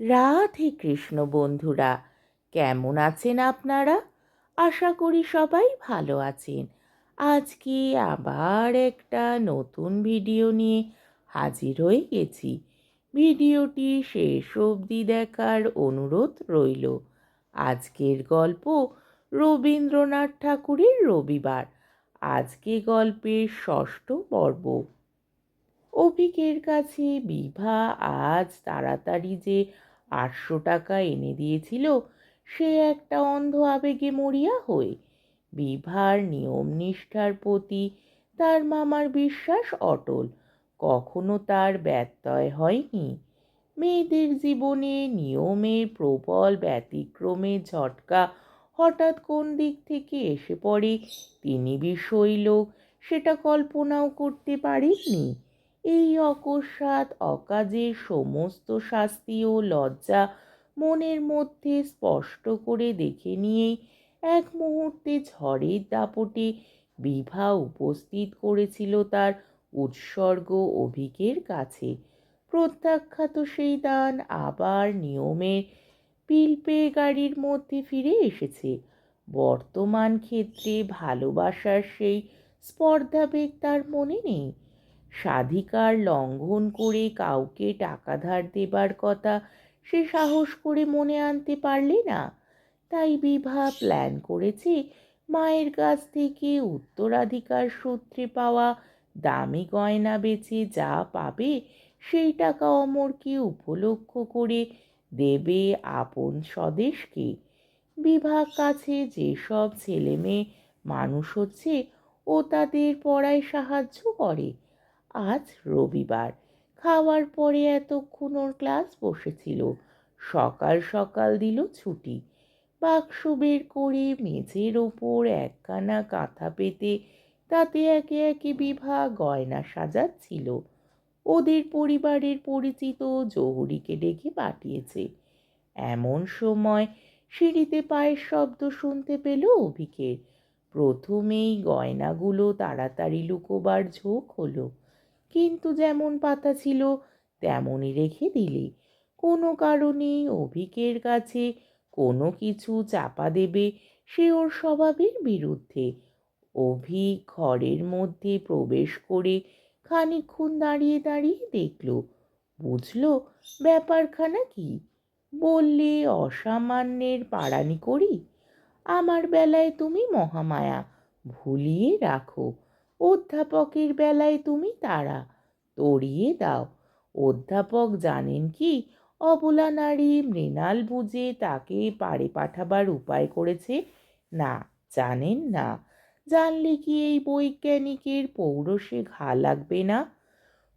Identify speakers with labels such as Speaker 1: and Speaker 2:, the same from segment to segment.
Speaker 1: রাধে কৃষ্ণ বন্ধুরা, কেমন আছেন আপনারা? আশা করি সবাই ভালো আছেন। আজকে আবার একটা নতুন ভিডিও নিয়ে হাজির হয়ে গেছি। ভিডিওটি শেষ অবধি দেখার অনুরোধ রইল। আজকের গল্প রবীন্দ্রনাথ ঠাকুরের রবিবার। আজকে গল্পের ষষ্ঠ পর্ব। অভিকের কাছে বিভা আজ তাড়াতাড়ি যে আটশো টাকা এনে দিয়েছিল, সে একটা অন্ধ আবেগে মরিয়া হয়ে বিভার নিয়ম নিষ্ঠার প্রতি তার মামার বিশ্বাস অটল। কখনো তার ব্যত্যয় হয়নি। মেয়েদের জীবনে নিয়মের প্রবল ব্যতিক্রমে ঝটকা হঠাৎ কোন দিক থেকে এসে পড়ে তিনি বিষয় লোক, সেটা কল্পনাও করতে পারেননি। এই অকস্মাৎ অকাজে সমস্ত শাস্তি ও লজ্জা মনের মধ্যে স্পষ্ট করে দেখে নিয়েই এক মুহূর্তে ঝড়ের দাপটে বিভা উপস্থিত করেছিল তার উৎসর্গ অভিকের কাছে। প্রত্যাখ্যাত সেই দান আবার নিয়মের পিলপে গাড়ির মধ্যে ফিরে এসেছে। বর্তমান ক্ষেত্রে ভালোবাসার সেই স্পর্ধাবেগ তার মনে নেই। স্বাধিকার লঙ্ঘন করে কাউকে টাকা ধার দেবার কথা সে সাহস করে মনে আনতে পারলে না। তাই বিভা প্ল্যান করেছে মায়ের কাছ থেকে উত্তরাধিকার সূত্রে পাওয়া দামি গয়না বেচে যা পাবে সেই টাকা অমরকে উপলক্ষ করে দেবে আপন স্বদেশকে। বিভাগ কাছে যেসব ছেলেমেয়ে মানুষ হচ্ছে ও তাদের পড়ায় সাহায্য করে আজ রবিবার। খাওয়ার পরে এতক্ষণ ওর ক্লাস বসেছিল। সকাল সকাল দিল ছুটি। বাক্স বের করে মেঝের ওপর একখানা কাঁথা পেতে তাতে একে একে বিভা গয়না সাজাচ্ছিল। ওদের পরিবারের পরিচিত জহুরিকে ডেকে পাঠিয়েছে। এমন সময় সিঁড়িতে পায়ের শব্দ শুনতে পেল অভিকের। প্রথমেই গয়নাগুলো তাড়াতাড়ি লুকোবার ঝোঁক হলো। কিন্তু যেমন পাতা ছিল, তেমনই রেখে দিলে। কোনো কারণেই অভিকের কাছে কোনো কিছু চাপা দেবে সে ওর স্বভাবের বিরুদ্ধে। অভি ঘরের মধ্যে প্রবেশ করে খানিক্ষণ দাঁড়িয়ে দাঁড়িয়ে দেখল, বুঝল ব্যাপারখানা কি? বললে, অসামান্যের পাড়ানি করি? আমার বেলায় তুমি মহামায়া, ভুলিয়ে রাখো। অধ্যাপকের বেলায় তুমি তারা তড়িয়ে দাও। অধ্যাপক জানেন কি, অবলা নারী মৃণাল বুঝে তাকে পাড়ে পাঠাবার উপায় করেছে? না, জানেন না। জানলে কি এই বৈজ্ঞানিকের পৌরসে ঘা লাগবে না?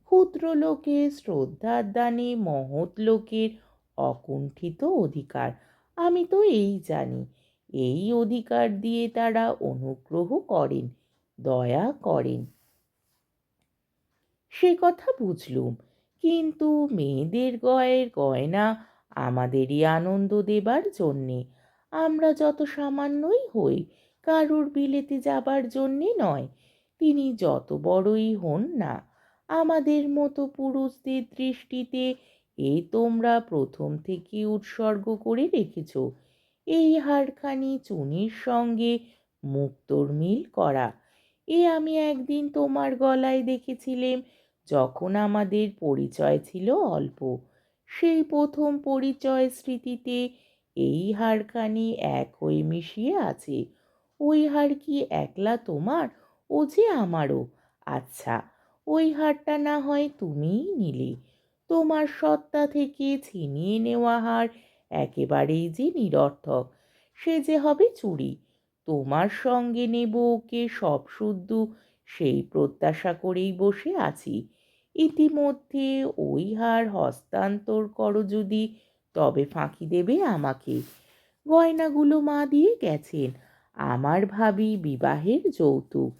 Speaker 1: ক্ষুদ্র লোকের শ্রদ্ধার দানে, মহৎ লোকের অকুণ্ঠিত অধিকার। আমি তো এই জানি, এই অধিকার দিয়ে তারা অনুগ্রহ করেন। দয়া করেন। সে কথা বুঝলুম, কিন্তু মেয়েদের গয়ের গয়না আমাদেরই আনন্দ দেবার জন্যে। আমরা যত সামান্যই হই, কারুর বিলেতে যাবার জন্যে নয়। তিনি যত বড়ই হন না, আমাদের মতো পুরুষদের দৃষ্টিতে এ তোমরা প্রথম থেকে উৎসর্গ করে রেখেছ। এই হারখানি চুনির সঙ্গে মুক্তোর মিল করা এ আমি একদিন তোমার গলায় দেখেছিলেম, যখন আমাদের পরিচয় ছিল অল্প। সেই প্রথম পরিচয় স্মৃতিতে এই হারখানি এক হয়ে মিশিয়ে আছে। ওই হার কি একলা তোমার ও যে আমারও? আচ্ছা ওই হারটা না হয় তুমিই নিলে। তোমার সত্তা থেকে ছিনিয়ে নেওয়া হার একেবারেই যে নিরর্থক, সে যে হবে চুরি। তোমার সঙ্গে নেব ওকে, সব শুদ্ধ। সেই প্রত্যাশা করেই বসে আছি। ইতিমধ্যে ওই হার হস্তান্তর করো যদি, তবে ফাঁকি দেবে আমাকে। গয়নাগুলো মা দিয়ে গেছেন, আমার ভাবি বিবাহের যৌতুক।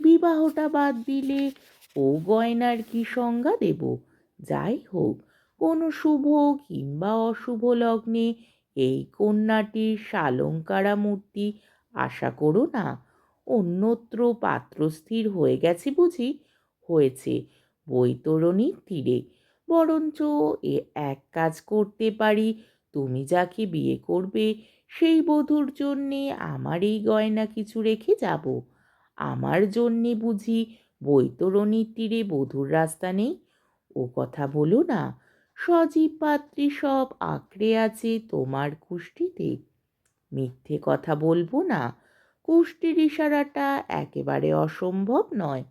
Speaker 1: বিবাহটা বাদ দিলে ও গয়নার কি সংজ্ঞা দেব? যাই হোক, কোনো শুভ কিংবা অশুভ লগ্নে এই কন্যাটির সালঙ্কারা মূর্তি আশা করো না, অন্যত্র পাত্রস্থির হয়ে গেছে বুঝি? হয়েছে। বৈতরণীর তীরে। বরঞ্চ এ এক কাজ করতে পারি, তুমি যাকে বিয়ে করবে, সেই বধূর জন্যে আমার এই গয়না কিছু রেখে যাব। আমার জন্যে বুঝি বৈতরণীর তীরে বধূর রাস্তা নেই? ও কথা বলো না, সজীব পাত্রী সব আঁকড়ে আছে তোমার কুষ্টিতে। মিথ্যে কথা বলব না। কুষ্টির ইশারাটা একেবারে অসম্ভব নয়।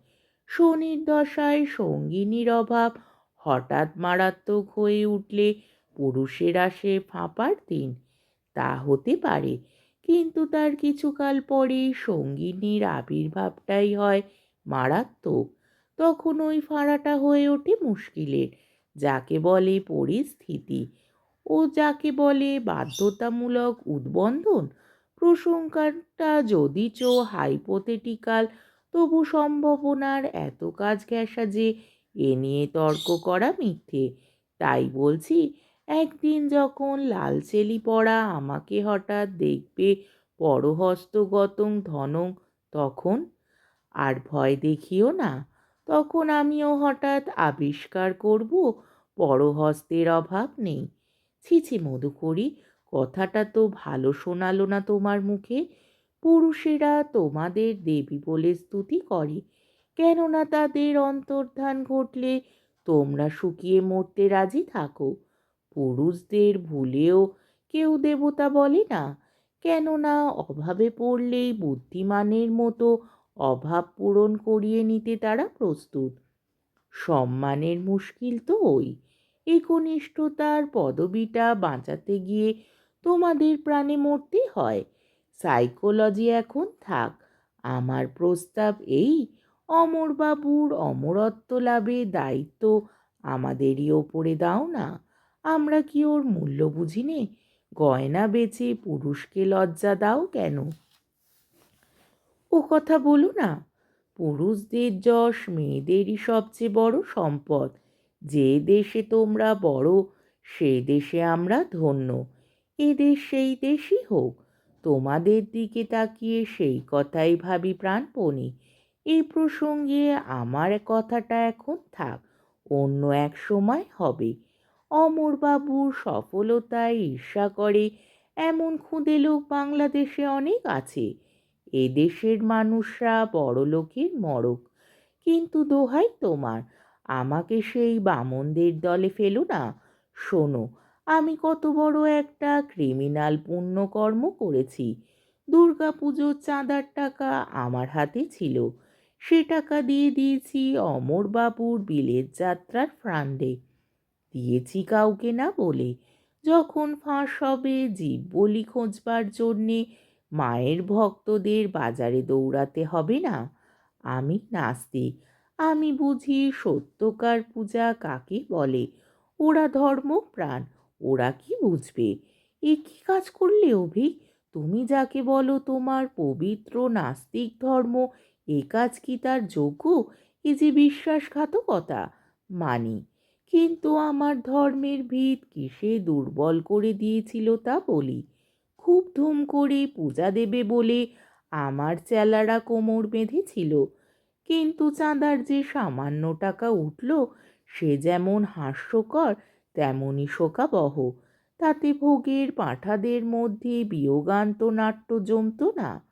Speaker 1: শনির দশায় সঙ্গিনীর অভাব, হঠাৎ মারাত্মক হয়ে উঠলে পুরুষের আসে ফাঁপার দিন। তা হতে পারে, কিন্তু তার কিছুকাল পরে সঙ্গিনীর আবির্ভাবটাই হয় মারাত্মক। তখন ওই ফাঁড়াটা হয়ে ওঠে মুশকিলের, যাকে বলে পরিস্থিতি। ও যাকে বলে বাধ্যতামূলক উদ্বন্ধন। প্রশংসাটা যদিচ হাইপোথেটিক্যাল তবু সম্ভাবনার এত কাজ ঘেঁষা যে এ নিয়ে তর্ক করা মিথ্যে। তাই বলছি, একদিন যখন লাল চেলি পড়া আমাকে হঠাৎ দেখবে পরহস্তগতং ধনং, তখন আর ভয় দেখিও না। তখন আমিও হঠাৎ আবিষ্কার করব, পরহস্তের অভাব নেই। ছিছি মধুকরি কথাটা তো ভালো শোনালো না তোমার মুখে। পুরুষেরা তোমাদের দেবী বলে স্তুতি করে। কেননা তাদের অন্তর্ধান ঘটলে তোমরা শুকিয়ে মরতে রাজি থাকো। পুরুষদের ভুলেও কেউ দেবতা বলে না। কেননা অভাবে পড়লেই বুদ্ধিমানের মতো অভাব পূরণ করিয়ে নিতে তারা প্রস্তুত। সম্মানের মুশকিল তো ওই। একনিষ্ঠতার পদবিটা বাঁচাতে গিয়ে তোমাদের প্রাণে মরতে হয়। সাইকোলজি এখন থাক, আমার প্রস্তাব এই, অমরবাবুর অমরত্ব লাভে দায়িত্ব আমাদেরই ওপরে দাও না। আমরা কি ওর মূল্য বুঝি নে গয়না বেচে পুরুষকে লজ্জা দাও কেন? ও কথা বলো না, পুরুষদের যশ মেয়েদেরই সবচেয়ে বড় সম্পদ। যে দেশে তোমরা বড়, সে দেশে আমরা ধন্য। এ দেশ সেই দেশই হোক, তোমাদের দিকে তাকিয়ে সেই কথাই ভাবি প্রাণপণে। এই প্রসঙ্গে আমার কথাটা এখন থাক, অন্য এক সময় হবে। অমরবাবুর সফলতায় ঈর্ষা করে এমন খুদে লোক বাংলাদেশে অনেক আছে। এদেশের মানুষরা বড় লোকের মরক, কিন্তু দোহাই তোমার। আমাকে সেই বামনদের দলে ফেলো না। শোনো, আমি কত বড় একটা ক্রিমিনাল পুণ্যকর্ম করেছি। দুর্গা পুজোর চাঁদার টাকা আমার হাতে ছিল। সে টাকা দিয়ে দিয়েছি অমরবাবুর বিলের যাত্রার ফান্ডে। দিয়েছি কাউকে না বলে। যখন ফাঁস হবে জীব বলি খোঁজবার জন্যে মায়ের ভক্তদের বাজারে দৌড়াতে হবে না। আমি নাস্তিক। আমি বুঝি সত্যকার পূজা কাকে বলে? ওরা ধর্ম, প্রাণ, ওরা কি বুঝবে? এ কী কাজ করলে অভি? তুমি যাকে বলো তোমার পবিত্র, নাস্তিক ধর্ম, এ কাজ কি তার যোগ্য? এ যে বিশ্বাসঘাতকতা, মানি। কিন্তু আমার ধর্মের ভিত কিসে দুর্বল করে দিয়েছিল তা বলি? খুব ধুম করে পূজা দেবে বলে আমার চেলারা কোমর বেঁধেছিল। কিন্তু চাঁদার যে সামান্য টাকা উঠল, সে যেমন হাস্যকর, তেমনই শোকাবহ। তাতে ভোগের পাঁঠাদের মধ্যে বিয়োগান্ত নাট্য জমত না।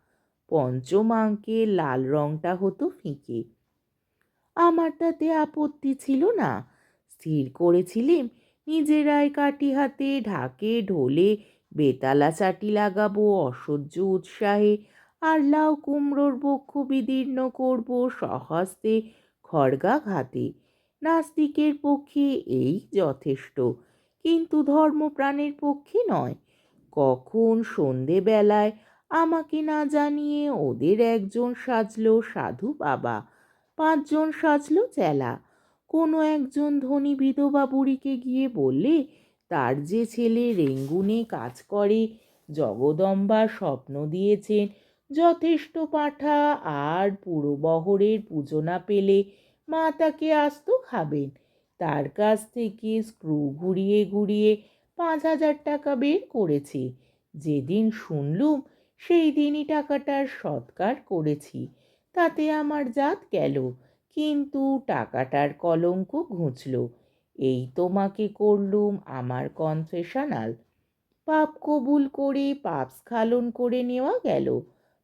Speaker 1: পঞ্চমাঙ্কে লাল রংটা হতো ফিকে। আমার তাতে আপত্তি ছিল না। স্থির করেছিলেম, নিজেরাই কাটি হাতে ঢাকে ঢোলে, বেতালা চাটি লাগাবো অসহ্য উৎসাহে আর লাউ কুমড়োর বক্ষ বিদীর্ণ করব সহস্তে খড়গাঘাতে নাস্তিকের পক্ষে এই যথেষ্ট, কিন্তু ধর্মপ্রাণের পক্ষে নয়। কখন সন্ধেবেলায় আমাকে না জানিয়ে ওদের একজন সাজলো সাধু বাবা, পাঁচজন সাজলো চেলা। কোনো একজন ধনী বিধবা বুড়িকে গিয়ে বললে, তার যে ছেলে রেঙ্গুনে কাজ করে, জগদম্বা স্বপ্ন দিয়েছেন যথেষ্ট পাঁঠা আর পুরো বহরের পুজো না পেলে মা তাকে আস্ত খাবেন। তার কাছ থেকে স্ক্রু ঘুরিয়ে ঘুরিয়ে পাঁচ হাজার টাকা বের করেছি। যেদিন শুনলুম সেই দিনই টাকাটার সৎকার করেছি। তাতে আমার জাত গেল, কিন্তু টাকাটার কলঙ্ক ঘুঁচল। এই তোমাকে করলুম আমার কনফেশনাল। পাপ কবুল করে পাপ স্খালন করে নেওয়া গেল।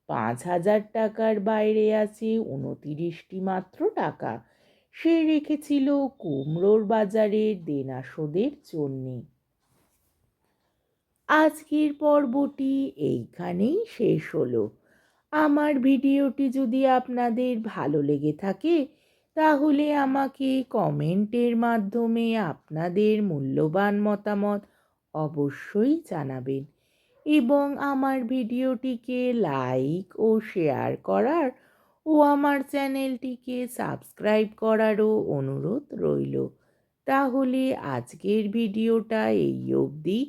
Speaker 1: পাঁচ হাজার টাকার বাইরে আছে উনতিরিশটি মাত্র টাকা। সে রেখেছিল কুমড়োর বাজারের দেনা শোধের জন্যে। আজকের পর্বটি এইখানেই শেষ হলো। আমার ভিডিওটি যদি আপনাদের ভালো লেগে থাকে, তাহলে আমাকে কমেন্টের মাধ্যমে আপনাদের মূল্যবান মতামত অবশ্যই জানাবেন। এবং আমার ভিডিওটিকে লাইক ও শেয়ার করার ও আমার চ্যানেলটিকে সাবস্ক্রাইব করারও অনুরোধ রইল। তাহলে আজকের ভিডিওটা এই অবধি।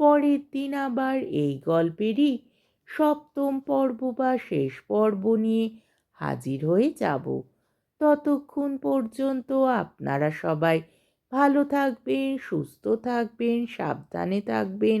Speaker 1: পরের দিন আবার এই গল্পেরই সপ্তম পর্ব বা শেষ পর্ব নিয়ে হাজির হয়ে যাব। ততক্ষণ পর্যন্ত আপনারা সবাই ভালো থাকবেন, সুস্থ থাকবেন, সাবধানে থাকবেন